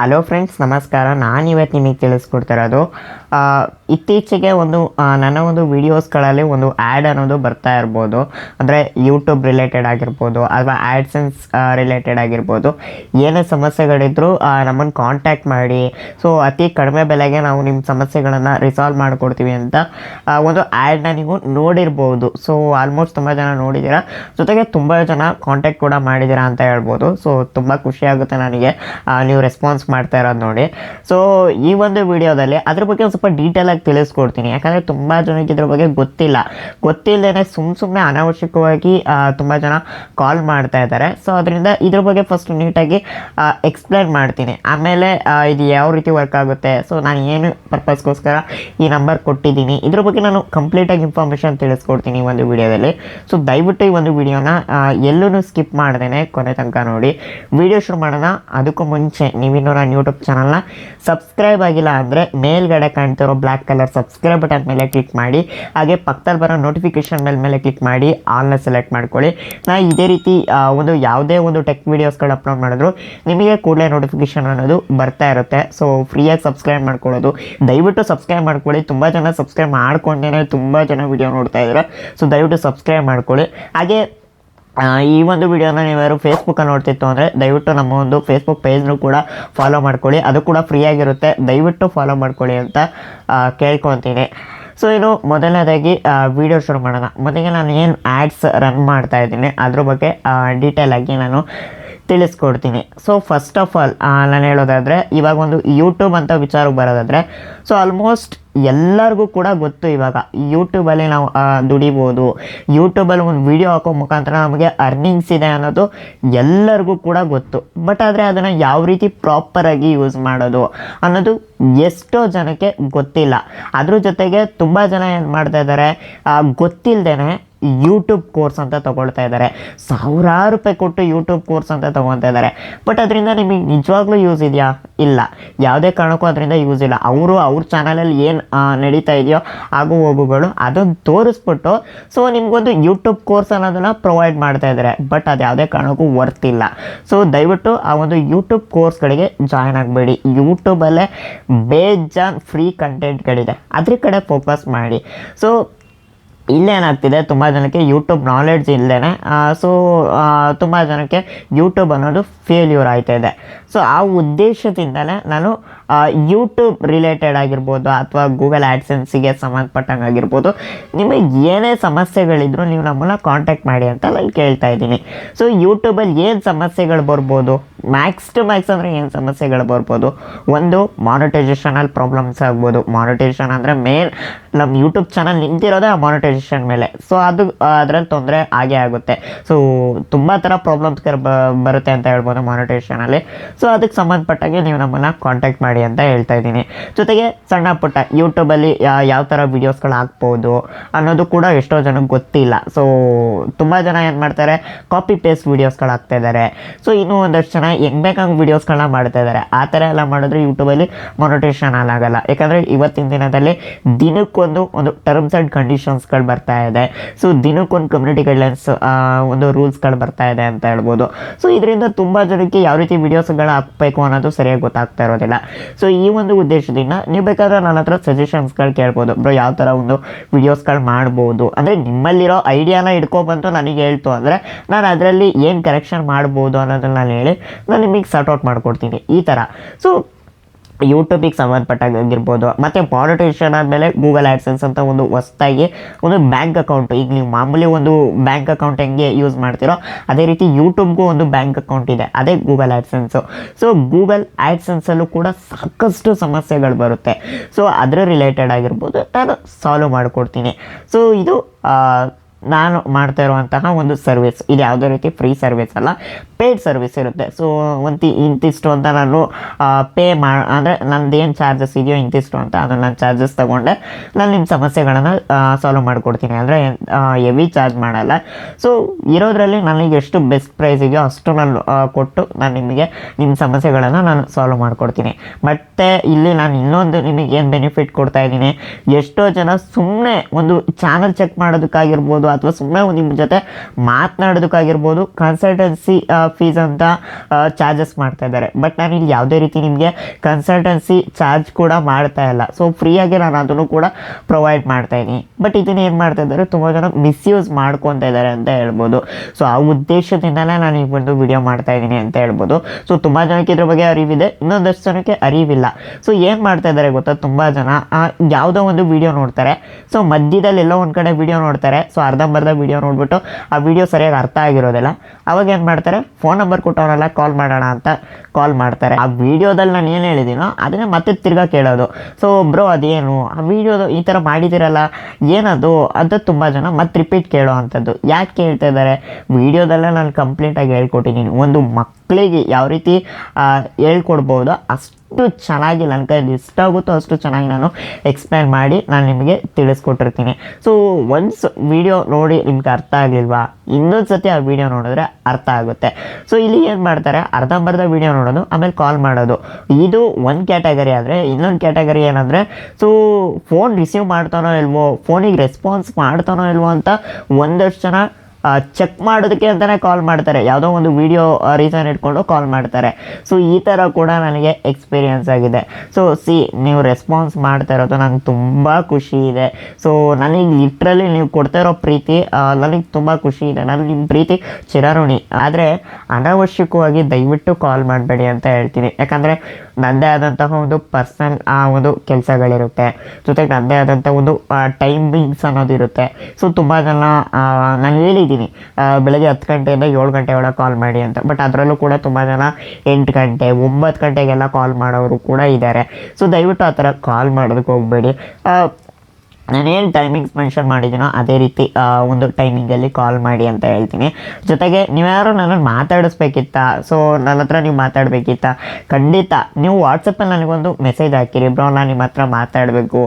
Hello friends ನಮಸ್ಕಾರ. ನಾನು ಇವತ್ತು ನಿಮಗೆ ತಿಳಿಸ್ಕೊಡ್ತಿರೋದು ಇರೋದು ಇತ್ತೀಚೆಗೆ ಒಂದು ನನ್ನ ಒಂದು ವೀಡಿಯೋಸ್ಗಳಲ್ಲಿ ಒಂದು ಆ್ಯಡ್ ಅನ್ನೋದು ಬರ್ತಾ ಇರ್ಬೋದು. ಅಂದರೆ ಯೂಟ್ಯೂಬ್ ರಿಲೇಟೆಡ್ ಆಗಿರ್ಬೋದು, ಅಥವಾ ಆ್ಯಡ್ಸೆನ್ಸ್ ರಿಲೇಟೆಡ್ ಆಗಿರ್ಬೋದು. ಏನೇ ಸಮಸ್ಯೆಗಳಿದ್ರೂ ನಮ್ಮನ್ನು ಕಾಂಟ್ಯಾಕ್ಟ್ ಮಾಡಿ. ಸೊ ಅತಿ ಕಡಿಮೆ ಬೆಲೆಗೆ ನಾವು ನಿಮ್ಮ ಸಮಸ್ಯೆಗಳನ್ನು ರಿಸಾಲ್ವ್ ಮಾಡಿಕೊಡ್ತೀವಿ ಅಂತ ಒಂದು ಆ್ಯಡ್ನ ನೀವು ನೋಡಿರ್ಬೋದು. ಸೊ ಆಲ್ಮೋಸ್ಟ್ ತುಂಬ ಜನ ನೋಡಿದ್ದೀರಾ. ಜೊತೆಗೆ ತುಂಬ ಜನ ಕಾಂಟ್ಯಾಕ್ಟ್ ಕೂಡ ಮಾಡಿದ್ದೀರಾ ಅಂತ ಹೇಳ್ಬೋದು. ಸೊ ತುಂಬ ಖುಷಿ ಆಗುತ್ತೆ ನನಗೆ ನೀವು ರೆಸ್ಪಾನ್ಸ್ ಮಾಡ್ತಾ ಇರೋದು ನೋಡಿ. ಸೊ ಈ ಒಂದು ವಿಡಿಯೋದಲ್ಲಿ ಅದ್ರ ಬಗ್ಗೆ ಒಂದು ಸ್ವಲ್ಪ ಆಗಿ ತಿಳಿಸ್ಕೊಡ್ತೀನಿ. ಯಾಕಂದರೆ ತುಂಬ ಜನಕ್ಕೆ ಇದ್ರ ಬಗ್ಗೆ ಗೊತ್ತಿಲ್ಲ. ಗೊತ್ತಿಲ್ಲದೇ ಸುಮ್ಮ ಸುಮ್ಮನೆ ಅನಾವಶ್ಯಕವಾಗಿ ತುಂಬ ಜನ ಕಾಲ್ ಮಾಡ್ತಾ ಇದ್ದಾರೆ. ಸೊ ಅದರಿಂದ ಇದ್ರ ಬಗ್ಗೆ ಫಸ್ಟ್ ನೀಟಾಗಿ ಎಕ್ಸ್ಪ್ಲೇನ್ ಮಾಡ್ತೀನಿ. ಆಮೇಲೆ ಇದು ಯಾವ ರೀತಿ ವರ್ಕ್ ಆಗುತ್ತೆ. ಸೊ ನಾನು ಏನು ಪರ್ಪಸ್ಗೋಸ್ಕರ ಈ ನಂಬರ್ ಕೊಟ್ಟಿದ್ದೀನಿ. ಇದ್ರ ಬಗ್ಗೆ ನಾನು ಕಂಪ್ಲೀಟಾಗಿ ಇನ್ಫಾರ್ಮೇಷನ್ ತಿಳಿಸ್ಕೊಡ್ತೀನಿ ಈ ಒಂದು ವಿಡಿಯೋದಲ್ಲಿ. ಸೊ ದಯವಿಟ್ಟು ಈ ಒಂದು ವಿಡಿಯೋನ ಎಲ್ಲೂ ಸ್ಕಿಪ್ ಮಾಡ್ದೇನೆ ಕೊನೆ ತನಕ ನೋಡಿ. ವಿಡಿಯೋ ಶುರು ಮಾಡೋಣ. ಅದಕ್ಕೂ ಮುಂಚೆ ನೀವಿನ್ನೂ ನನ್ನ ಯೂಟ್ಯೂಬ್ ಚಾನಲ್ನ ಸಬ್ಸ್ಕ್ರೈಬ್ ಆಗಿಲ್ಲ ಅಂದರೆ ಮೇಲ್ಗಡೆ ಕಾಣ್ತಿರೋ ಬ್ಲ್ಯಾಕ್ ಕಲರ್ ಸಬ್ಸ್ಕ್ರೈಬ್ ಬಟನ್ ಮೇಲೆ ಕ್ಲಿಕ್ ಮಾಡಿ, ಹಾಗೆ ಪಕ್ಕದಲ್ಲಿ ಬರೋ ನೋಟಿಫಿಕೇಶನ್ ಮೇಲೆ ಮೇಲೆ ಕ್ಲಿಕ್ ಮಾಡಿ ಆಲ್ನ ಸೆಲೆಕ್ಟ್ ಮಾಡ್ಕೊಳ್ಳಿ. ನಾ ಇದೇ ರೀತಿ ಒಂದು ಯಾವುದೇ ಒಂದು ಟೆಕ್ ವೀಡಿಯೋಸ್ಗಳು ಅಪ್ಲೋಡ್ ಮಾಡಿದ್ರು ನಿಮಗೆ ಕೂಡಲೇ ನೋಟಿಫಿಕೇಶನ್ ಅನ್ನೋದು ಬರ್ತಾ ಇರುತ್ತೆ. ಸೊ ಫ್ರೀಯಾಗಿ ಸಬ್ಸ್ಕ್ರೈಬ್ ಮಾಡ್ಕೊಳ್ಳೋದು. ದಯವಿಟ್ಟು ಸಬ್ಸ್ಕ್ರೈಬ್ ಮಾಡ್ಕೊಳ್ಳಿ. ತುಂಬ ಜನ ಸಬ್ಸ್ಕ್ರೈಬ್ ಮಾಡ್ಕೊಂಡೇ ತುಂಬ ಜನ ವಿಡಿಯೋ ನೋಡ್ತಾ ಇದ್ದಾರೆ ಸೊ ದಯವಿಟ್ಟು ಸಬ್ಸ್ಕ್ರೈಬ್ ಮಾಡ್ಕೊಳ್ಳಿ. ಹಾಗೆ ಈ ಒಂದು ವಿಡಿಯೋನ ನೀವ್ಯಾರು ಫೇಸ್ಬುಕ್ಕಲ್ಲಿ ನೋಡ್ತಿತ್ತು ಅಂದರೆ ದಯವಿಟ್ಟು ನಮ್ಮ ಒಂದು ಫೇಸ್ಬುಕ್ ಪೇಜ್ನು ಕೂಡ ಫಾಲೋ ಮಾಡ್ಕೊಳ್ಳಿ. ಅದು ಕೂಡ ಫ್ರೀಯಾಗಿರುತ್ತೆ ದಯವಿಟ್ಟು ಫಾಲೋ ಮಾಡ್ಕೊಳ್ಳಿ ಅಂತ ಕೇಳ್ಕೊತೀನಿ. ಸೊ ಇನ್ನು ಮೊದಲನೇದಾಗಿ ವಿಡಿಯೋ ಶುರು ಮಾಡೋಣ. ಮೊದಲಿಗೆ ನಾನು ಏನು ಆ್ಯಡ್ಸ್ ರನ್ ಮಾಡ್ತಾ ಇದ್ದೀನಿ, ಅದ್ರ ಬಗ್ಗೆ ಡೀಟೇಲ್ ಆಗಿ ನಾನು ತಿಳಿಸ್ಕೊಡ್ತೀನಿ. ಸೊ ಫಸ್ಟ್ ಆಫ್ ಆಲ್ ನಾನು ಹೇಳೋದಾದರೆ, ಇವಾಗ ಒಂದು ಯೂಟ್ಯೂಬ್ ಅಂತ ವಿಚಾರಕ್ಕೆ ಬರೋದಾದರೆ ಸೊ ಆಲ್ಮೋಸ್ಟ್ ಎಲ್ಲರಿಗೂ ಕೂಡ ಗೊತ್ತು ಇವಾಗ. ಯೂಟ್ಯೂಬಲ್ಲಿ ನಾವು ದುಡಿಬೋದು. ಯೂಟ್ಯೂಬಲ್ಲಿ ಒಂದು ವಿಡಿಯೋ ಹಾಕೋ ಮುಖಾಂತರ ನಮಗೆ ಅರ್ನಿಂಗ್ಸ್ ಇದೆ ಅನ್ನೋದು ಎಲ್ಲರಿಗೂ ಕೂಡ ಗೊತ್ತು. ಬಟ್ ಆದರೆ ಅದನ್ನು ಯಾವ ರೀತಿ ಪ್ರಾಪರಾಗಿ ಯೂಸ್ ಮಾಡೋದು ಅನ್ನೋದು ಎಷ್ಟೋ ಜನಕ್ಕೆ ಗೊತ್ತಿಲ್ಲ. ಅದ್ರ ಜೊತೆಗೆ ತುಂಬ ಜನ ಏನು ಮಾಡ್ತಾ ಇದ್ದಾರೆ ಗೊತ್ತಿಲ್ಲದೇ ಯೂಟ್ಯೂಬ್ ಕೋರ್ಸ್ ಅಂತ ತಗೊಳ್ತಾ ಇದ್ದಾರೆ ಸಾವಿರಾರು ರೂಪಾಯಿ ಕೊಟ್ಟು ಯೂಟ್ಯೂಬ್ ಕೋರ್ಸ್ ಅಂತ ತೊಗೊತಾ ಇದ್ದಾರೆ ಬಟ್ ಅದರಿಂದ ನಿಮಗೆ ನಿಜವಾಗ್ಲೂ ಯೂಸ್ ಇದೆಯಾ? ಇಲ್ಲ. ಯಾವುದೇ ಕಾರಣಕ್ಕೂ ಅದರಿಂದ ಯೂಸ್ ಇಲ್ಲ. ಅವರು ಅವ್ರ ಚಾನಲಲ್ಲಿ ಏನು ನಡೀತಾ ಇದೆಯೋ ಆಗು ಹೋಗುಗಳು ಅದನ್ನು ತೋರಿಸ್ಬಿಟ್ಟು ಸೊ ನಿಮಗೊಂದು ಯೂಟ್ಯೂಬ್ ಕೋರ್ಸ್ ಅನ್ನೋದನ್ನು ಪ್ರೊವೈಡ್ ಮಾಡ್ತಾ ಇದ್ದಾರೆ ಬಟ್ ಅದು ಯಾವುದೇ ಕಾರಣಕ್ಕೂ ವರ್ತ್ ಇಲ್ಲ. ಸೊ ದಯವಿಟ್ಟು ಆ ಒಂದು ಯೂಟ್ಯೂಬ್ ಕೋರ್ಸ್ಗಳಿಗೆ ಜಾಯ್ನ್ ಆಗಬೇಡಿ. ಯೂಟ್ಯೂಬಲ್ಲೇ ಬೇಜಾನ್ ಫ್ರೀ ಕಂಟೆಂಟ್ಗಳಿದೆ ಅದ್ರ ಕಡೆ ಫೋಕಸ್ ಮಾಡಿ. ಸೊ ಇಲ್ಲೇನಾಗ್ತಿದೆ ತುಂಬ ಜನಕ್ಕೆ ಯೂಟ್ಯೂಬ್ ನಾಲೆಡ್ಜ್ ಇಲ್ಲದೇ ಸೊ ತುಂಬ ಜನಕ್ಕೆ ಯೂಟ್ಯೂಬ್ ಅನ್ನೋದು ಫೇಲ್ಯೂರ್ ಆಯ್ತಾ ಇದೆ. ಸೊ ಆ ಉದ್ದೇಶದಿಂದಲೇ ನಾನು ಯೂಟ್ಯೂಬ್ ರಿಲೇಟೆಡ್ ಆಗಿರ್ಬೋದು ಅಥವಾ ಗೂಗಲ್ ಆ್ಯಡ್ಸೆನ್ಸಿಗೆ ಸಂಬಂಧಪಟ್ಟಂಗೆ ಆಗಿರ್ಬೋದು ನಿಮಗೆ ಏನೇ ಸಮಸ್ಯೆಗಳಿದ್ರು ನೀವು ನಮ್ಮನ್ನು ಕಾಂಟ್ಯಾಕ್ಟ್ ಮಾಡಿ ಅಂತ ನಾನು ಕೇಳ್ತಾ ಇದ್ದೀನಿ. ಸೊ ಯೂಟ್ಯೂಬಲ್ಲಿ ಏನು ಸಮಸ್ಯೆಗಳು ಬರ್ಬೋದು? ಮ್ಯಾಕ್ಸ್ ಟು ಮ್ಯಾಕ್ಸ್ ಅಂದರೆ ಏನು ಸಮಸ್ಯೆಗಳು ಬರ್ಬೋದು? ಒಂದು ಮಾನಿಟೈಸೇಷನಲ್ಲಿ ಪ್ರಾಬ್ಲಮ್ಸ್ ಆಗ್ಬೋದು. ಮಾನಿಟೈಸೇಷನ್ ಅಂದರೆ ಮೇನ್ ನಮ್ಮ ಯೂಟ್ಯೂಬ್ ಚಾನಲ್ ನಿಂತಿರೋದೇ ಆ ಮಾನಿಟೈಸೇಷನ್ ಮೇಲೆ. ಸೊ ಅದು, ಅದರಲ್ಲಿ ತೊಂದರೆ ಆಗೇ ಆಗುತ್ತೆ. ಸೊ ತುಂಬ ಥರ ಪ್ರಾಬ್ಲಮ್ಸ್ ಬರುತ್ತೆ ಅಂತ ಹೇಳ್ಬೋದು ಮಾನಿಟೈಸೇಷನಲ್ಲಿ ಸೊ ಅದಕ್ಕೆ ಸಂಬಂಧಪಟ್ಟಾಗೆ ನೀವು ನಮ್ಮನ್ನು ಕಾಂಟ್ಯಾಕ್ಟ್ ಮಾಡಿ ಅಂತ ಹೇಳ್ತಾ ಇದ್ದೀನಿ. ಜೊತೆಗೆ ಸಣ್ಣ ಪುಟ್ಟ ಯೂಟ್ಯೂಬಲ್ಲಿ ಯಾವ ಥರ ವೀಡಿಯೋಸ್ಗಳು ಹಾಕ್ಬೋದು ಅನ್ನೋದು ಕೂಡ ಎಷ್ಟೋ ಜನಕ್ಕೆ ಗೊತ್ತಿಲ್ಲ. ಸೊ ತುಂಬ ಜನ ಏನು ಮಾಡ್ತಾರೆ? ಕಾಪಿ ಪೇಸ್ಟ್ ವೀಡಿಯೋಸ್ಗಳು ಹಾಕ್ತಾ ಇದ್ದಾರೆ. ಸೊ ಇನ್ನೂ ಒಂದಷ್ಟು ಜನ ಹೆಂಗ್ ಬೇಕಂಗೆ ವೀಡಿಯೋಸ್ಗಳನ್ನ ಮಾಡ್ತಾ ಇದ್ದಾರೆ ಆ ಥರ ಎಲ್ಲ ಮಾಡಿದ್ರೆ ಯೂಟ್ಯೂಬಲ್ಲಿ ಮೊನಿಟೇಷನ್ ಆಗಲ್ಲ. ಯಾಕಂದರೆ ಇವತ್ತಿನ ದಿನದಲ್ಲಿ ದಿನಕ್ಕೊಂದು ಒಂದು ಟರ್ಮ್ಸ್ ಆ್ಯಂಡ್ ಕಂಡೀಷನ್ಸ್ಗಳು ಬರ್ತಾ ಇದೆ. ಸೊ ದಿನಕ್ಕೊಂದು ಕಮ್ಯುನಿಟಿ ಗೈಡ್ಲೈನ್ಸ್ ಒಂದು ರೂಲ್ಸ್ಗಳು ಬರ್ತಾ ಇದೆ ಅಂತ ಹೇಳ್ಬೋದು. ಸೊ ಇದರಿಂದ ತುಂಬ ಜನಕ್ಕೆ ಯಾವ ರೀತಿ ವೀಡಿಯೋಸ್ಗಳು ಹಾಕ್ಬೇಕು ಅನ್ನೋದು ಸರಿಯಾಗಿ ಗೊತ್ತಾಗ್ತಾ ಇರೋದಿಲ್ಲ. ಸೊ ಈ ಒಂದು ಉದ್ದೇಶದಿಂದ ನೀವು ಬೇಕಾದ್ರೆ ನನ್ನ ಹತ್ರ ಸಜೆಷನ್ಸ್ಗಳು ಕೇಳ್ಬೋದು. ಬ್ರೋ, ಯಾವ ಥರ ಒಂದು ವೀಡಿಯೋಸ್ಗಳು ಮಾಡ್ಬೋದು? ಅಂದರೆ ನಿಮ್ಮಲ್ಲಿರೋ ಐಡಿಯಾನ ಇಟ್ಕೊಬಂತು ನನಗೆ ಹೇಳ್ತು ಅಂದರೆ ನಾನು ಅದರಲ್ಲಿ ಏನು ಕರೆಕ್ಷನ್ ಮಾಡ್ಬೋದು ಅನ್ನೋದನ್ನ ನಾನು ಹೇಳಿ ನಾನು ನಿಮಗೆ ಸಾರ್ಟ್ ಔಟ್ ಮಾಡ್ಕೊಡ್ತೀನಿ ಈ ಥರ ಸೊ ಯೂಟ್ಯೂಬಿಗೆ ಸಂಬಂಧಪಟ್ಟಾಗಿರ್ಬೋದು ಮತ್ತು ಪಾಲಿಟಿಷಿಯನ್ ಆದಮೇಲೆ ಗೂಗಲ್ ಆ್ಯಡ್ಸೆನ್ಸ್ ಅಂತ ಒಂದು ಹೊಸ್ದಾಗಿ ಒಂದು ಬ್ಯಾಂಕ್ ಅಕೌಂಟ್ ಈಗ ನೀವು ಮಾಮೂಲಿ ಒಂದು ಬ್ಯಾಂಕ್ ಅಕೌಂಟ್ ಹೆಂಗೆ ಯೂಸ್ ಮಾಡ್ತೀರೋ, ಅದೇ ರೀತಿ ಯೂಟ್ಯೂಬ್ಗೂ ಒಂದು ಬ್ಯಾಂಕ್ ಅಕೌಂಟ್ ಇದೆ, ಅದೇ ಗೂಗಲ್ ಆ್ಯಡ್ಸೆನ್ಸು ಸೊ ಗೂಗಲ್ ಆ್ಯಡ್ಸೆನ್ಸಲ್ಲೂ ಕೂಡ ಸಾಕಷ್ಟು ಸಮಸ್ಯೆಗಳು ಬರುತ್ತೆ. ಸೊ ಅದರ ರಿಲೇಟೆಡ್ ಆಗಿರ್ಬೋದು, ನಾನು ಸಾಲ್ವ್ ಮಾಡಿಕೊಡ್ತೀನಿ. ಸೊ ಇದು ನಾನು ಮಾಡ್ತಾ ಇರುವಂತಹ ಒಂದು ಸರ್ವಿಸ್ ಇದು ಯಾವುದೇ ರೀತಿ ಫ್ರೀ ಸರ್ವಿಸ್ ಅಲ್ಲ ಪೇಯ್ಡ್ ಸರ್ವಿಸ್ ಇರುತ್ತೆ. ಸೊ ಒಂದು ಇಂತಿಷ್ಟು ಅಂತ ನಾನು ಪೇ ಮಾ, ಅಂದರೆ ಏನು ಚಾರ್ಜಸ್ ಇದೆಯೋ ಇಂತಿಷ್ಟು ಅಂತ ಅದನ್ನು ನಾನು ಚಾರ್ಜಸ್ ತೊಗೊಂಡೆ. ನಾನು ನಿಮ್ಮ ಸಮಸ್ಯೆಗಳನ್ನು ಸಾಲ್ವ್ ಮಾಡಿಕೊಡ್ತೀನಿ. ಅಂದರೆ ಹೆವಿ ಚಾರ್ಜ್ ಮಾಡಲ್ಲ. ಸೊ ಇರೋದ್ರಲ್ಲಿ ನನಗೆ ಎಷ್ಟು ಬೆಸ್ಟ್ ಪ್ರೈಸ್ ಇದೆಯೋ ಅಷ್ಟು ನಾನು ಕೊಟ್ಟು ನಾನು ನಿಮಗೆ ನಿಮ್ಮ ಸಮಸ್ಯೆಗಳನ್ನು ನಾನು ಸಾಲ್ವ್ ಮಾಡಿಕೊಡ್ತೀನಿ. ಮತ್ತು ಇಲ್ಲಿ ನಾನು ಇನ್ನೊಂದು ನಿಮಗೆ ಏನು ಬೆನಿಫಿಟ್ ಕೊಡ್ತಾ ಇದ್ದೀನಿ? ಎಷ್ಟೋ ಜನ ಸುಮ್ಮನೆ ಒಂದು ಚಾನಲ್ ಚೆಕ್ ಮಾಡೋದಕ್ಕಾಗಿರ್ಬೋದು ಅಥವಾ ಸುಮ್ಮನೆ ನಿಮ್ಮ ಜೊತೆ ಮಾತನಾಡೋದಕ್ಕಾಗಿರ್ಬೋದು ಕನ್ಸಲ್ಟೆನ್ಸಿ ಫೀಸ್ ಅಂತ ಚಾರ್ಜಸ್ ಮಾಡ್ತಾ ಇದ್ದಾರೆ. ಬಟ್ ನಾನು ಇಲ್ಲಿ ಯಾವುದೇ ರೀತಿ ನಿಮಗೆ ಕನ್ಸಲ್ಟೆನ್ಸಿ ಚಾರ್ಜ್ ಕೂಡ ಮಾಡ್ತಾ ಇಲ್ಲ. ಸೊ ಫ್ರೀಯಾಗಿ ನಾನು ಅದನ್ನು ಕೂಡ ಪ್ರೊವೈಡ್ ಮಾಡ್ತಾ ಇದ್ದೀನಿ. ಬಟ್ ಇದನ್ನ ಏನು ಮಾಡ್ತಾ ಇದ್ದಾರೆ? ತುಂಬ ಜನ ಮಿಸ್ಯೂಸ್ ಮಾಡ್ಕೊತಾ ಇದ್ದಾರೆ ಅಂತ ಹೇಳ್ಬೋದು. ಸೊ ಆ ಉದ್ದೇಶದಿಂದಲೇ ನಾನು ಈ ಒಂದು ವಿಡಿಯೋ ಮಾಡ್ತಾ ಇದ್ದೀನಿ ಅಂತ ಹೇಳ್ಬೋದು. ಸೊ ತುಂಬ ಜನಕ್ಕೆ ಇದ್ರ ಬಗ್ಗೆ ಅರಿವಿದೆ. ಇನ್ನೊಂದಷ್ಟು ಜನಕ್ಕೆ ಅರಿವಿಲ್ಲ. ಸೊ ಏನು ಮಾಡ್ತಾ ಇದ್ದಾರೆ ಗೊತ್ತಾ? ತುಂಬ ಜನ ಯಾವುದೋ ಒಂದು ವಿಡಿಯೋ ನೋಡ್ತಾರೆ. ಸೊ ಮಧ್ಯದಲ್ಲಿ ಎಲ್ಲೋ ಒಂದು ಕಡೆ ವಿಡಿಯೋ ನೋಡ್ತಾರೆ. ಸೊ ಅರ್ಧಂಬರ್ಧ ವೀಡಿಯೋ ನೋಡ್ಬಿಟ್ಟು ಆ ವಿಡಿಯೋ ಸರಿಯಾಗಿ ಅರ್ಥ ಆಗಿರೋದಿಲ್ಲ. ಅವಾಗ ಏನು ಮಾಡ್ತಾರೆ? ಫೋನ್ ನಂಬರ್ ಕೊಟ್ಟವರೆಲ್ಲ ಕಾಲ್ ಮಾಡೋಣ ಅಂತ ಕಾಲ್ ಮಾಡ್ತಾರೆ. ಆ ವಿಡಿಯೋದಲ್ಲಿ ನಾನು ಏನು ಹೇಳಿದ್ದೀನೋ ಅದನ್ನೇ ಮತ್ತೆ ತಿರ್ಗಾ ಕೇಳೋದು. ಸೊ ಬ್ರೋ ಅದೇನು? ಆ ವಿಡಿಯೋದು ಈ ಥರ ಮಾಡಿದ್ದೀರಲ್ಲ ಏನದು? ಅದು ತುಂಬ ಜನ ಮತ್ತೆ ರಿಪೀಟ್ ಕೇಳೋ ಅಂಥದ್ದು. ಯಾಕೆ ಕೇಳ್ತಾ ಇದ್ದಾರೆ? ವೀಡಿಯೋದಲ್ಲೇ ನಾನು ಕಂಪ್ಲೀಟಾಗಿ ಹೇಳ್ಕೊಟ್ಟಿದ್ದೀನಿ ಒಂದು ಮಕ್ಕಳಿಗೆ ಯಾವ ರೀತಿ ಹೇಳ್ಕೊಡ್ಬೋದು ಅಷ್ಟು ಚೆನ್ನಾಗಿ ನನ್ನ ಕೈಯಲ್ಲಿ ಎಷ್ಟಾಗುತ್ತೋ ಅಷ್ಟು ಚೆನ್ನಾಗಿ ನಾನು ಎಕ್ಸ್ಪ್ಲೈನ್ ಮಾಡಿ ನಾನು ನಿಮಗೆ ತಿಳಿಸ್ಕೊಟ್ಟಿರ್ತೀನಿ. ಸೊ ಒನ್ಸ್ ವಿಡಿಯೋ ನೋಡಿ ನಿಮ್ಗೆ ಅರ್ಥ ಆಗಲಿಲ್ವಾ? ಇನ್ನೊಂದು ಸತಿ ಆ ವಿಡಿಯೋ ನೋಡಿದ್ರೆ ಅರ್ಥ ಆಗುತ್ತೆ. ಸೊ ಇಲ್ಲಿ ಏನು ಮಾಡ್ತಾರೆ? ಅರ್ಧಂಬರ್ಧ ವಿಡಿಯೋ ನೋಡೋದು, ಆಮೇಲೆ ಕಾಲ್ ಮಾಡೋದು. ಇದು ಒಂದು ಕ್ಯಾಟಗರಿ ಆದರೆ ಇನ್ನೊಂದು ಕ್ಯಾಟಗರಿ ಏನಂದರೆ ಸೊ ಫೋನ್ ರಿಸೀವ್ ಮಾಡ್ತಾನೋ ಇಲ್ವೋ ಫೋನಿಗೆ ರೆಸ್ಪಾನ್ಸ್ ಮಾಡ್ತಾನೋ ಇಲ್ವೋ ಅಂತ ಒಂದಷ್ಟು ಜನ ಚೆಕ್ ಮಾಡೋದಕ್ಕೆ ಅಂತಲೇ ಕಾಲ್ ಮಾಡ್ತಾರೆ. ಯಾವುದೋ ಒಂದು ವಿಡಿಯೋ ರೀಸನ್ ಇಟ್ಕೊಂಡು ಕಾಲ್ ಮಾಡ್ತಾರೆ. ಸೊ ಈ ಥರ ಕೂಡ ನನಗೆ ಎಕ್ಸ್ಪೀರಿಯನ್ಸ್ ಆಗಿದೆ. ಸೊ ಸಿ ನೀವು ರೆಸ್ಪಾನ್ಸ್ ಮಾಡ್ತಾ ಇರೋದು ನಂಗೆ ತುಂಬ ಖುಷಿ ಇದೆ. ಸೊ ನನಗೆ ಲಿಟ್ರಲಿ ನೀವು ಕೊಡ್ತಾ ಇರೋ ಪ್ರೀತಿ ನನಗೆ ತುಂಬ ಖುಷಿ ಇದೆ. ನಾನು ನಿಮ್ಮ ಪ್ರೀತಿ ಚಿರಋಣಿ. ಆದರೆ, ಅನಾವಶ್ಯಕವಾಗಿ ದಯವಿಟ್ಟು ಕಾಲ್ ಮಾಡಬೇಡಿ ಅಂತ ಹೇಳ್ತೀನಿ. ಯಾಕಂದರೆ ನನ್ನದೇ ಆದಂತಹ ಒಂದು ಪರ್ಸನಲ್ ಆ, ಒಂದು ಕೆಲಸಗಳಿರುತ್ತೆ. ಜೊತೆಗೆ ನನ್ನದೇ ಆದಂಥ ಒಂದು ಟೈಮಿಂಗ್ಸ್ ಅನ್ನೋದಿರುತ್ತೆ. ಸೊ ತುಂಬ ಜನ ನಾನು ಹೇಳಿದ್ದೀನಿ. ಆ, ಬೆಳಗ್ಗೆ ಹತ್ತು ಗಂಟೆಯಿಂದ ಏಳು ಗಂಟೆ ಒಳಗೆ ಕಾಲ್ ಮಾಡಿ ಅಂತ. ಬಟ್ ಅದರಲ್ಲೂ ಕೂಡ ತುಂಬ ಜನ ಎಂಟು ಗಂಟೆ ಒಂಬತ್ತು ಗಂಟೆಗೆಲ್ಲ ಕಾಲ್ ಮಾಡೋರು ಕೂಡ ಇದ್ದಾರೆ ಸೊ ದಯವಿಟ್ಟು ಆ ಥರ ಕಾಲ್ ಮಾಡೋದಕ್ಕೆ ಹೋಗಬೇಡಿ. ನಾನೇನು ಟೈಮಿಂಗ್ಸ್ ಮೆನ್ಷನ್ ಮಾಡಿದ್ದೀನೋ ಅದೇ ರೀತಿ ಒಂದು ಟೈಮಿಂಗಲ್ಲಿ ಕಾಲ್ ಮಾಡಿ ಅಂತ ಹೇಳ್ತೀನಿ. ಜೊತೆಗೆ ನೀವ್ಯಾರು ನನ್ನನ್ನು ಮಾತಾಡಿಸ್ಬೇಕಿತ್ತ? ಸೊ ನನ್ನ ಹತ್ರ ನೀವು ಮಾತಾಡಬೇಕಿತ್ತ? ಖಂಡಿತ ನೀವು ವಾಟ್ಸಪ್ಪಲ್ಲಿ ನನಗೊಂದು ಮೆಸೇಜ್ ಹಾಕಿರಿ ಬ್ರೋ ನಾನು ನಿಮ್ಮ ಹತ್ರ ಮಾತಾಡಬೇಕು.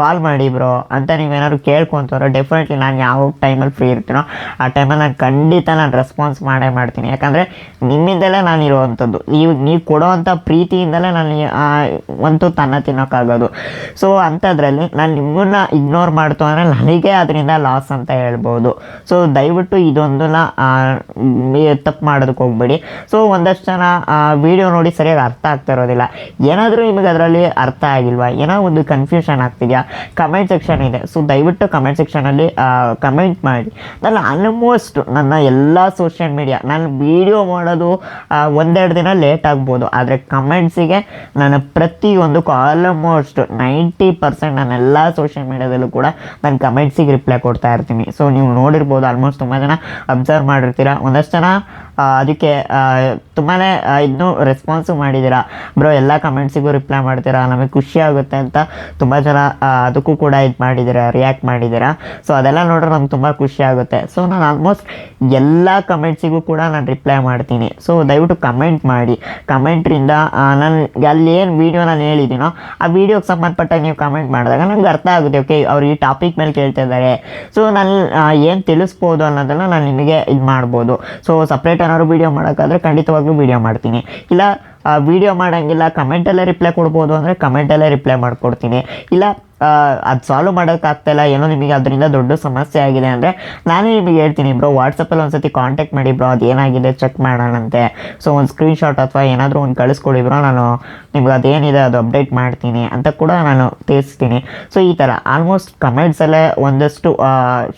ಕಾಲ್ ಮಾಡಿ ಬ್ರೋ ಅಂತ ನೀವೇನಾದ್ರು ಕೇಳ್ಕೊತಾರೋ ಡೆಫಿನೆಟ್ಲಿ ನಾನು ಯಾವ ಟೈಮಲ್ಲಿ ಫ್ರೀ ಇರ್ತೀನೋ ಆ ಟೈಮಲ್ಲಿ ನಾನು ಖಂಡಿತ ನಾನು ರೆಸ್ಪಾನ್ಸ್ ಮಾಡೇ ಮಾಡ್ತೀನಿ. ಯಾಕಂದರೆ ನಿಮ್ಮಿಂದಲೇ ನಾನು ಇರುವಂಥದ್ದು ನೀವು ನೀವು ಕೊಡೋವಂಥ ಪ್ರೀತಿಯಿಂದಲೇ ನಾನು ಒಂದು ತನ್ನ ತಿನ್ನೋಕ್ಕಾಗೋದು. ಸೊ ಅಂಥದ್ರಲ್ಲಿ ನಾನು ನಿಮ್ಮನ್ನ ಇಗ್ನೋರ್ ಮಾಡ್ತು ಅಂದರೆ ನನಗೆ ಅದರಿಂದ ಲಾಸ್ ಅಂತ ಹೇಳ್ಬೋದು. ಸೊ ದಯವಿಟ್ಟು ಇದೊಂದನ್ನ ತಪ್ಪು ಮಾಡೋದಕ್ಕೆ ಹೋಗ್ಬೇಡಿ. ಸೊ ಒಂದಷ್ಟು ಜನ ವಿಡಿಯೋ ನೋಡಿ ಸರಿಯಾಗಿ ಅರ್ಥ ಆಗ್ತಾ ಇರೋದಿಲ್ಲ. ಏನಾದರೂ ನಿಮಗೆ ಅದರಲ್ಲಿ ಅರ್ಥ ಆಗಿಲ್ವಾ? ಏನೋ ಒಂದು ಕನ್ಫ್ಯೂಷನ್ ಆಗ್ತಿದೆಯಾ? ಕಮೆಂಟ್ ಸೆಕ್ಷನ್ ಇದೆ. ಸೊ ದಯವಿಟ್ಟು ಕಮೆಂಟ್ ಸೆಕ್ಷನಲ್ಲಿ ಕಮೆಂಟ್ ಮಾಡಿ. ನಾನು ಆಲ್ಮೋಸ್ಟ್ ನನ್ನ ಎಲ್ಲ ಸೋಷಿಯಲ್ ಮೀಡಿಯಾ ನಾನು ವಿಡಿಯೋ ಮಾಡೋದು ಒಂದೆರಡು ದಿನ ಲೇಟ್ ಆಗ್ಬೋದು. ಆದರೆ ಕಮೆಂಟ್ಸಿಗೆ ನಾನು ಪ್ರತಿಯೊಂದಕ್ಕೂ ಆಲ್ಮೋಸ್ಟ್ ನೈಂಟಿ ಪರ್ಸೆಂಟ್ ನಾನು ಎಲ್ಲ ಸೋಷಿಯಲ್ ಮೀಡಿಯಾದಲ್ಲೂ ಕೂಡ ನಾನು ಕಮೆಂಟ್ಸಿಗೆ ರಿಪ್ಲೈ ಕೊಡ್ತಾ ಇರ್ತೀನಿ. ಸೊ ನೀವು ನೋಡಿರ್ಬೋದು ಆಲ್ಮೋಸ್ಟ್ ತುಂಬ ಜನ ಅಬ್ಸರ್ವ್ ಮಾಡಿರ್ತೀರ. ಒಂದಷ್ಟು ಜನ ಅದಕ್ಕೆ ತುಂಬಾ ಇನ್ನೂ ರೆಸ್ಪಾನ್ಸು ಮಾಡಿದ್ದೀರಾ? ಬ್ರೋ ಎಲ್ಲ ಕಮೆಂಟ್ಸಿಗೂ ರಿಪ್ಲೈ ಮಾಡ್ತೀರಾ? ನಮಗೆ ಖುಷಿ ಆಗುತ್ತೆ ಅಂತ ತುಂಬ ಜನ ಅದಕ್ಕೂ ಕೂಡ ಇದು ಮಾಡಿದ್ದೀರಾ ರಿಯಾಕ್ಟ್ ಮಾಡಿದ್ದೀರಾ? ಸೊ ಅದೆಲ್ಲ ನೋಡ್ರೆ ನಮ್ಗೆ ತುಂಬ ಖುಷಿ ಆಗುತ್ತೆ. ಸೊ ನಾನು ಆಲ್ಮೋಸ್ಟ್ ಎಲ್ಲ ಕಮೆಂಟ್ಸಿಗೂ ಕೂಡ ನಾನು ರಿಪ್ಲೈ ಮಾಡ್ತೀನಿ. ಸೊ ದಯವಿಟ್ಟು ಕಮೆಂಟ್ ಮಾಡಿ. ಕಮೆಂಟ್ರಿಂದ ನಾನು ಅಲ್ಲಿ ಏನು ವೀಡಿಯೋ ನಾನು ಹೇಳಿದ್ದೀನೋ, ಆ ವೀಡಿಯೋಗೆ ಸಂಬಂಧಪಟ್ಟ ನೀವು ಕಮೆಂಟ್ ಮಾಡಿದಾಗ ನನಗೆ ಅರ್ಥ ಆಗುತ್ತೆ ಓಕೆ ಅವ್ರು ಈ ಟಾಪಿಕ್ ಮೇಲೆ ಕೇಳ್ತಾ ಇದ್ದಾರೆ. ಸೊ ನಾನು ಏನು ತಿಳಿಸ್ಬೋದು ಅನ್ನೋದನ್ನು ನಾನು ನಿಮಗೆ ಇದು ಮಾಡ್ಬೋದು. ಸೊ ಸಪ್ರೇಟ್ ಏನಾದ್ರು ವೀಡಿಯೋ ಮಾಡೋಕ್ಕಾದ್ರೆ ಖಂಡಿತವಾಗ್ಲೂ ವೀಡಿಯೋ ಮಾಡ್ತೀನಿ. ಇಲ್ಲ ವೀಡಿಯೋ ಮಾಡೋಂಗಿಲ್ಲ ಕಮೆಂಟಲ್ಲೇ ರಿಪ್ಲೈ ಕೊಡ್ಬೋದು ಅಂದರೆ ಕಮೆಂಟಲ್ಲೇ ರಿಪ್ಲೈ ಮಾಡಿಕೊಡ್ತೀನಿ. ಇಲ್ಲ ಅದು ಸಾಲ್ವ್ ಮಾಡೋಕ್ಕಾಗ್ತಾಯಿಲ್ಲ ಏನೋ ನಿಮಗೆ ಅದರಿಂದ ದೊಡ್ಡ ಸಮಸ್ಯೆ ಆಗಿದೆ ಅಂದರೆ ನಾನೇ ನಿಮಗೆ ಹೇಳ್ತೀನಿ ಬ್ರೋ ವಾಟ್ಸಪ್ಪಲ್ಲಿ ಒಂದ್ಸತಿ ಕಾಂಟ್ಯಾಕ್ಟ್ ಮಾಡಿ ಬ್ರೋ, ಅದು ಏನಾಗಿದೆ ಚೆಕ್ ಮಾಡೋಣಂತೆ. ಸೊ ಒಂದು ಸ್ಕ್ರೀನ್ಶಾಟ್ ಅಥವಾ ಏನಾದರೂ ಒಂದು ಕಳಿಸ್ಕೊಡಿ ಬ್ರೋ, ನಾನು ನಿಮ್ಗೆ ಅದೇನಿದೆ ಅದು ಅಪ್ಡೇಟ್ ಮಾಡ್ತೀನಿ ಅಂತ ಕೂಡ ನಾನು ತಿಳಿಸ್ತೀನಿ. ಸೊ ಈ ಥರ ಆಲ್ಮೋಸ್ಟ್ ಕಮೆಂಟ್ಸಲ್ಲೇ ಒಂದಷ್ಟು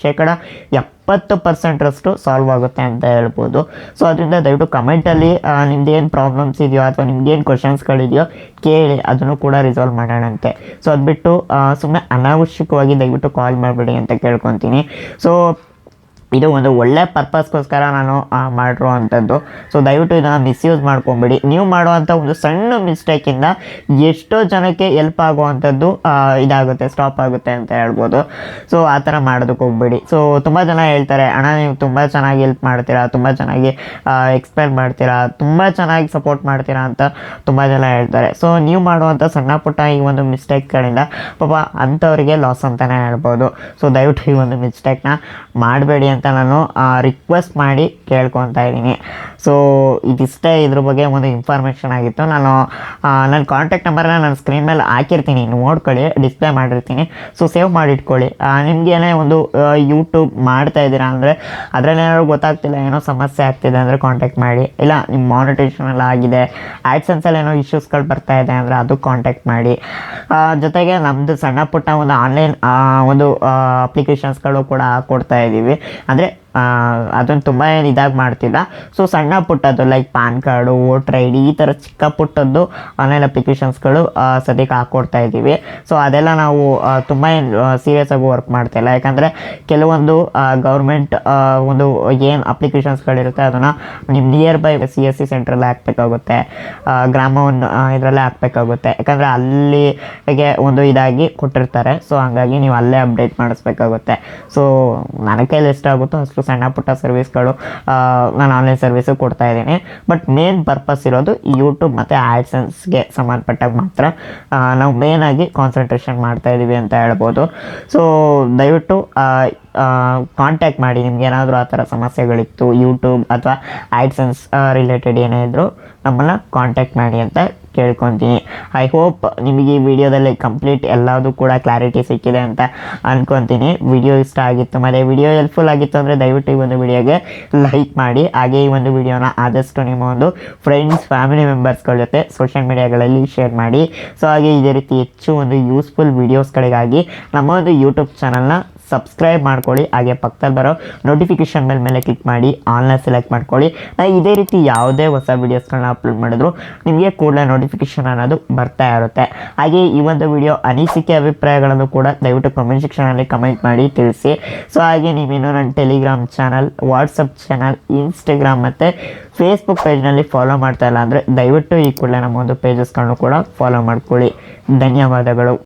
ಶೇಕಡ ಶೇಕಡ ಎಪ್ಪತ್ತು ಪರ್ಸೆಂಟ್ರಷ್ಟು ಸಾಲ್ವ್ ಆಗುತ್ತೆ ಅಂತ ಹೇಳ್ಬೋದು. ಸೊ ಅದರಿಂದ ದಯವಿಟ್ಟು ಕಮೆಂಟಲ್ಲಿ ನಿಮ್ದು ಏನು ಪ್ರಾಬ್ಲಮ್ಸ್ ಇದೆಯೋ ಅಥವಾ ನಿಮ್ದು ಏನು ಕ್ವಶನ್ಸ್ಗಳಿದೆಯೋ ಕೇಳಿ, ಅದನ್ನು ಕೂಡ ರಿಸಾಲ್ವ್ ಮಾಡೋಣಂತೆ. ಸೊ ಅದು ಬಿಟ್ಟು ಸುಮ್ಮನೆ ಅನಾವಶ್ಯಕವಾಗಿ ದಯವಿಟ್ಟು ಕಾಲ್ ಮಾಡಬೇಡಿ ಅಂತ ಕೇಳ್ಕೊತೀನಿ. ಸೊ ಇದು ಒಂದು ಒಳ್ಳೆ ಪರ್ಪಸ್ಗೋಸ್ಕರ ನಾನು ಮಾಡಿರುವಂಥದ್ದು. ಸೊ ದಯವಿಟ್ಟು ಇದನ್ನು ಮಿಸ್ಯೂಸ್ ಮಾಡ್ಕೊಬೇಡಿ. ನೀವು ಮಾಡುವಂಥ ಒಂದು ಸಣ್ಣ ಮಿಸ್ಟೇಕಿಂದ ಎಷ್ಟೋ ಜನಕ್ಕೆ ಎಲ್ಪ್ ಆಗುವಂಥದ್ದು ಇದಾಗುತ್ತೆ ಸ್ಟಾಪ್ ಆಗುತ್ತೆ ಅಂತ ಹೇಳ್ಬೋದು. ಸೊ ಆ ಥರ ಮಾಡೋದಕ್ಕೆ ಹೋಗ್ಬೇಡಿ. ಸೊ ತುಂಬ ಜನ ಹೇಳ್ತಾರೆ, ಅಣ್ಣ, ನೀವು ತುಂಬ ಚೆನ್ನಾಗಿ ಹೆಲ್ಪ್ ಮಾಡ್ತೀರಾ, ತುಂಬ ಚೆನ್ನಾಗಿ ಎಕ್ಸ್ಪ್ಲೇನ್ ಮಾಡ್ತೀರಾ, ತುಂಬ ಚೆನ್ನಾಗಿ ಸಪೋರ್ಟ್ ಮಾಡ್ತೀರಾ ಅಂತ ತುಂಬ ಜನ ಹೇಳ್ತಾರೆ. ಸೊ ನೀವು ಮಾಡುವಂಥ ಸಣ್ಣ ಪುಟ್ಟ ಈ ಒಂದು ಮಿಸ್ಟೇಕ್ಗಳಿಂದ ಪಾಪ ಅಂಥವ್ರಿಗೆ ಲಾಸ್ ಅಂತಲೇ ಹೇಳ್ಬೋದು. ಸೊ ದಯವಿಟ್ಟು ಈ ಒಂದು ಮಿಸ್ಟೇಕ್ನ ಮಾಡಬೇಡಿ ಅಂತ ನಾನು ರಿಕ್ವೆಸ್ಟ್ ಮಾಡಿ ಕೇಳ್ಕೊತಾ ಇದ್ದೀನಿ. ಸೊ ಇದಿಷ್ಟೇ ಇದ್ರ ಬಗ್ಗೆ ಒಂದು ಇನ್ಫಾರ್ಮೇಷನ್ ಆಗಿತ್ತು. ನಾನು ನನ್ನ ಕಾಂಟ್ಯಾಕ್ಟ್ ನಂಬರ್ನ ನನ್ನ ಸ್ಕ್ರೀನ್ ಮೇಲೆ ಹಾಕಿರ್ತೀನಿ. ನೋಡ್ಕೊಳ್ಳಿ ಡಿಸ್ಪ್ಲೇ ಮಾಡಿರ್ತೀನಿ. So save ಮಾಡಿಟ್ಕೊಳ್ಳಿ. ನಿಮಗೇನೇ ಒಂದು ಯೂಟ್ಯೂಬ್ ಮಾಡ್ತಾ ಇದ್ದೀರಾ ಅಂದರೆ, ಅದರಲ್ಲಿ ಏನಾದ್ರು ಗೊತ್ತಾಗ್ತಿಲ್ಲ, ಏನೋ ಸಮಸ್ಯೆ ಆಗ್ತಿದೆ ಅಂದರೆ ಕಾಂಟ್ಯಾಕ್ಟ್ ಮಾಡಿ. ಇಲ್ಲ ನಿಮ್ಮ ಮಾನಿಟೇಷನ್ ಎಲ್ಲ ಆಗಿದೆ ಆ್ಯಡ್ಸನ್ಸಲ್ಲಿ ಏನೋ ಇಶ್ಯೂಸ್ಗಳು ಬರ್ತಾ ಇದೆ ಅಂದರೆ ಅದು ಕಾಂಟ್ಯಾಕ್ಟ್ ಮಾಡಿ. ಜೊತೆಗೆ ನಮ್ಮದು ಸಣ್ಣ ಪುಟ್ಟ ಒಂದು ಆನ್ಲೈನ್ ಒಂದು ಅಪ್ಲಿಕೇಶನ್ಸ್ಗಳು ಕೂಡ ಕೊಡ್ತಾ ಇದ್ದೀವಿ ಅಂದರೆ ಅದನ್ನು ತುಂಬ ಏನು ಇದಾಗಿ ಮಾಡ್ತಿಲ್ಲ. ಸೊ ಸಣ್ಣ ಪುಟ್ಟದ್ದು like pan card voter I D ಈ ಥರ ಚಿಕ್ಕ ಪುಟ್ಟದ್ದು ಆನ್ಲೈನ್ ಅಪ್ಲಿಕೇಶನ್ಸ್ಗಳು ಸದ್ಯಕ್ಕೆ ಹಾಕ್ಕೊಡ್ತಾ ಇದ್ದೀವಿ. ಸೊ ಅದೆಲ್ಲ ನಾವು ತುಂಬ ಏನು ಸೀರಿಯಸ್ ಆಗಿ ವರ್ಕ್ ಮಾಡ್ತಾಯಿಲ್ಲ ಯಾಕಂದರೆ ಕೆಲವೊಂದು ಗೌರ್ಮೆಂಟ್ ಒಂದು ಏನು ಅಪ್ಲಿಕೇಶನ್ಸ್ಗಳಿರುತ್ತೆ ಅದನ್ನು ನಿಮ್ಮ nearby C S C ಸೆಂಟ್ರಲ್ಲಿ ಹಾಕ್ಬೇಕಾಗುತ್ತೆ. ಗ್ರಾಮವನ್ನು ಇದರಲ್ಲೇ ಹಾಕ್ಬೇಕಾಗುತ್ತೆ. ಯಾಕಂದರೆ ಅಲ್ಲಿಗೆ ಒಂದು ಇದಾಗಿ ಕೊಟ್ಟಿರ್ತಾರೆ. ಸೊ ಹಾಗಾಗಿ ನೀವು ಅಲ್ಲೇ ಅಪ್ಡೇಟ್ ಮಾಡಿಸ್ಬೇಕಾಗುತ್ತೆ. ಸೊ ನನಗೆ ಕೈಲಿ ಎಷ್ಟಾಗುತ್ತೋ ಅಷ್ಟು ಸಣ್ಣ ಪುಟ್ಟ ಸರ್ವಿಸ್ಗಳು ನಾನು ಆನ್ಲೈನ್ ಸರ್ವಿಸು ಕೊಡ್ತಾ ಇದ್ದೀನಿ. ಬಟ್ ಮೇನ್ ಪರ್ಪಸ್ ಇರೋದು ಯೂಟ್ಯೂಬ್ ಮತ್ತು ಆ್ಯಡ್ಸನ್ಸ್ಗೆ ಸಂಬಂಧಪಟ್ಟಾಗ ಮಾತ್ರ ನಾವು ಮೇನಾಗಿ ಕಾನ್ಸಂಟ್ರೇಷನ್ ಮಾಡ್ತಾ ಇದ್ದೀವಿ ಅಂತ ಹೇಳ್ಬೋದು. ಸೊ ದಯವಿಟ್ಟು ಕಾಂಟ್ಯಾಕ್ಟ್ ಮಾಡಿ. ನಿಮ್ಗೆ ಏನಾದರೂ ಆ ಥರ ಸಮಸ್ಯೆಗಳಿತ್ತು ಯೂಟ್ಯೂಬ್ ಅಥವಾ ಆ್ಯಡ್ಸನ್ಸ್ ರಿಲೇಟೆಡ್ ಏನೇ ಇದ್ದರೂ ನಮ್ಮನ್ನು ಕಾಂಟ್ಯಾಕ್ಟ್ ಮಾಡಿ ಅಂತ ಕೇಳ್ಕೊತೀನಿ. ಐ ಹೋಪ್ ನಿಮಗೆ ಈ ವಿಡಿಯೋದಲ್ಲಿ ಕಂಪ್ಲೀಟ್ ಎಲ್ಲದೂ ಕೂಡ ಕ್ಲಾರಿಟಿ ಸಿಕ್ಕಿದೆ ಅಂತ ಅಂದ್ಕೊತೀನಿ ವಿಡಿಯೋ ಇಷ್ಟ ಆಗಿತ್ತು ಮತ್ತು ವಿಡಿಯೋ ಹೆಲ್ಪ್ಫುಲ್ ಆಗಿತ್ತು ಅಂದರೆ ದಯವಿಟ್ಟು ಈ ಒಂದು ವಿಡಿಯೋಗೆ ಲೈಕ್ ಮಾಡಿ. ಹಾಗೆ ಈ ಒಂದು ವಿಡಿಯೋನ ಆದಷ್ಟು ನಿಮ್ಮ ಒಂದು ಫ್ರೆಂಡ್ಸ್ ಫ್ಯಾಮಿಲಿ ಮೆಂಬರ್ಸ್ಗಳ ಜೊತೆ ಸೋಷಿಯಲ್ ಮೀಡಿಯಾಗಳಲ್ಲಿ ಶೇರ್ ಮಾಡಿ. ಸೊ ಹಾಗೆ ಇದೇ ರೀತಿ ಹೆಚ್ಚು ಒಂದು ಯೂಸ್ಫುಲ್ ವಿಡಿಯೋಸ್ಗಳಿಗಾಗಿ ನಮ್ಮ ಒಂದು ಯೂಟ್ಯೂಬ್ ಚಾನಲ್ನ ಸಬ್ಸ್ಕ್ರೈಬ್ ಮಾಡ್ಕೊಳ್ಳಿ. ಹಾಗೆ ಪಕ್ಕದಲ್ಲಿ ಬರೋ ನೋಟಿಫಿಕೇಷನ್ ಬೆಲ್ ಮೇಲೆ ಕ್ಲಿಕ್ ಮಾಡಿ ಆನ್ಲೈನ್ ಸೆಲೆಕ್ಟ್ ಮಾಡ್ಕೊಳ್ಳಿ. ನಾನು ಇದೇ ರೀತಿ ಯಾವುದೇ ಹೊಸ ವೀಡಿಯೋಸ್ಗಳನ್ನ ಅಪ್ಲೋಡ್ ಮಾಡಿದ್ರು, ನಿಮಗೆ ಕೂಡಲೇ ನೋಟಿಫಿಕೇಷನ್ ಅನ್ನೋದು ಬರ್ತಾ ಇರುತ್ತೆ. ಹಾಗೆ ಈ ಒಂದು ವಿಡಿಯೋ ಅನಿಸಿಕೆ ಅಭಿಪ್ರಾಯಗಳನ್ನು ಕೂಡ ದಯವಿಟ್ಟು ಕಮೆಂಟ್ ಸೆಕ್ಷನಲ್ಲಿ ಕಮೆಂಟ್ ಮಾಡಿ, ತಿಳಿಸಿ. ಸೊ ಹಾಗೆ ನೀವಿನ್ನೂ ನನ್ನ Telegram channel WhatsApp channel Instagram ಮತ್ತು ಫೇಸ್ಬುಕ್ ಪೇಜ್ನಲ್ಲಿ ಫಾಲೋ ಮಾಡ್ತಾ ಇಲ್ಲ ಅಂದರೆ ದಯವಿಟ್ಟು ಈ ಕೂಡಲೇ ನಮ್ಮ ಒಂದು ಪೇಜಸ್ಗಳನ್ನು ಕೂಡ ಫಾಲೋ ಮಾಡ್ಕೊಳ್ಳಿ. ಧನ್ಯವಾದಗಳು.